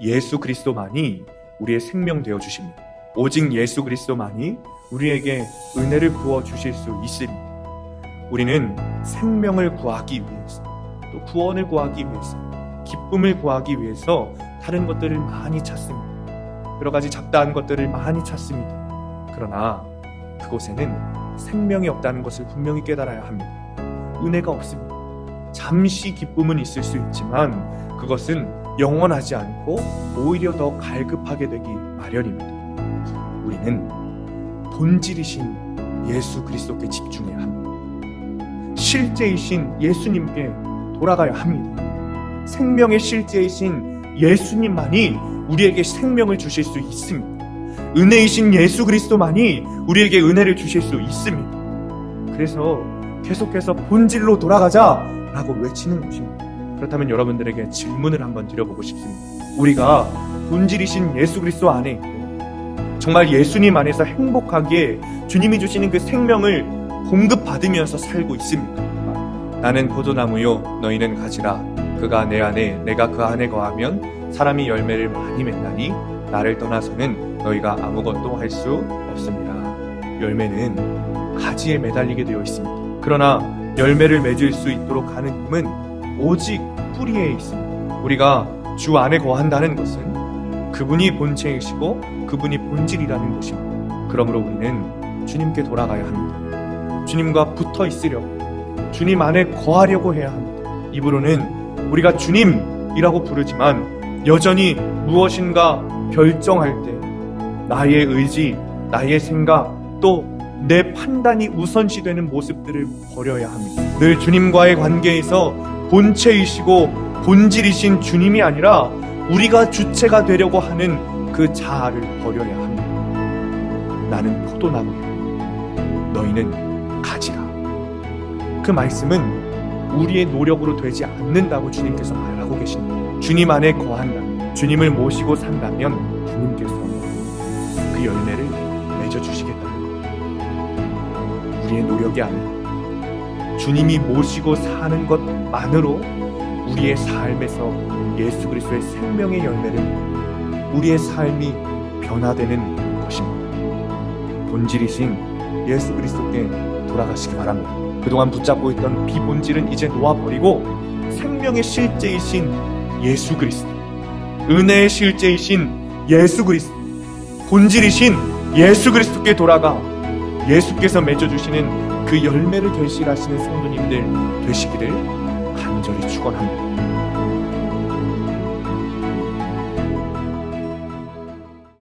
예수 그리스도만이 우리의 생명 되어 주십니다. 오직 예수 그리스도만이 우리에게 은혜를 부어 주실 수 있습니다. 우리는 생명을 구하기 위해서 또 구원을 구하기 위해서 기쁨을 구하기 위해서 다른 것들을 많이 찾습니다. 여러 가지 잡다한 것들을 많이 찾습니다. 그러나 그곳에는 생명이 없다는 것을 분명히 깨달아야 합니다. 은혜가 없습니다. 잠시 기쁨은 있을 수 있지만 그것은 영원하지 않고 오히려 더 갈급하게 되기 마련입니다. 우리는 본질이신 예수 그리스도께 집중해야 합니다. 실제이신 예수님께 돌아가야 합니다. 생명의 실제이신 예수님만이 우리에게 생명을 주실 수 있습니다. 은혜이신 예수 그리스도만이 우리에게 은혜를 주실 수 있습니다. 그래서 계속해서 본질로 돌아가자라고 외치는 것입니다. 그렇다면 여러분들에게 질문을 한번 드려보고 싶습니다. 우리가 본질이신 예수 그리스도 안에 있고 정말 예수님 안에서 행복하게 주님이 주시는 그 생명을 공급받으면서 살고 있습니까? 나는 포도나무요 너희는 가지라 그가 내 안에 내가 그 안에 거하면 사람이 열매를 많이 맺나니 나를 떠나서는 너희가 아무것도 할 수 없습니다. 열매는 가지에 매달리게 되어 있습니다. 그러나 열매를 맺을 수 있도록 하는 힘은 오직 뿌리에 있습니다. 우리가 주 안에 거한다는 것은 그분이 본체이시고 그분이 본질이라는 것입니다. 그러므로 우리는 주님께 돌아가야 합니다. 주님과 붙어 있으려고 주님 안에 거하려고 해야 합니다. 입으로는 우리가 주님이라고 부르지만 여전히 무엇인가 결정할 때 나의 의지, 나의 생각, 또 내 판단이 우선시되는 모습들을 버려야 합니다. 늘 주님과의 관계에서 본체이시고 본질이신 주님이 아니라 우리가 주체가 되려고 하는 그 자아를 버려야 합니다. 나는 포도나무야. 너희는 가지라. 그 말씀은 우리의 노력으로 되지 않는다고 주님께서 말하고 계십니다. 주님 안에 거한다. 주님을 모시고 산다면 주님께서 그 열매를 맺어주시겠다는 것. 우리의 노력이 아니라 주님이 모시고 사는 것만으로 우리의 삶에서 예수 그리스도의 생명의 열매를 우리의 삶이 변화되는 것입니다. 본질이신 예수 그리스도께 돌아가시기 바랍니다. 그동안 붙잡고 있던 비본질은 이제 놓아버리고 생명의 실제이신 예수 그리스도, 은혜의 실제이신 예수 그리스도, 본질이신 예수 그리스도께 돌아가 예수께서 맺어주시는 그 열매를 결실하시는 성도님들 되시기를 간절히 축원합니다.